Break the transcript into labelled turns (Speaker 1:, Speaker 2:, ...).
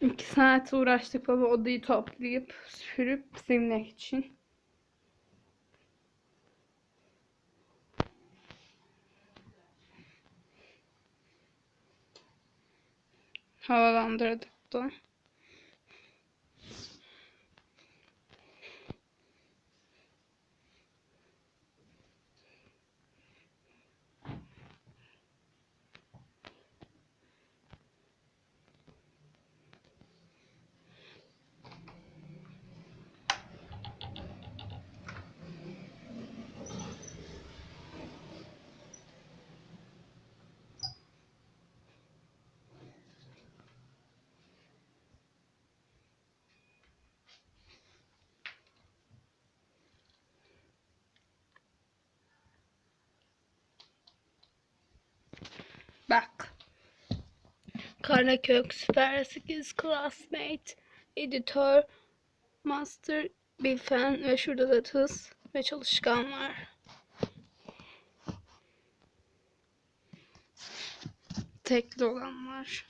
Speaker 1: İki saat uğraştık baba odayı toplayıp süpürüp silmek için. Havalandırdık da. Bak. Karakök, Süper 8, Classmate, Editör, Master, Bilfen ve şurada da Tız ve Çalışkan var. Tekli olan var.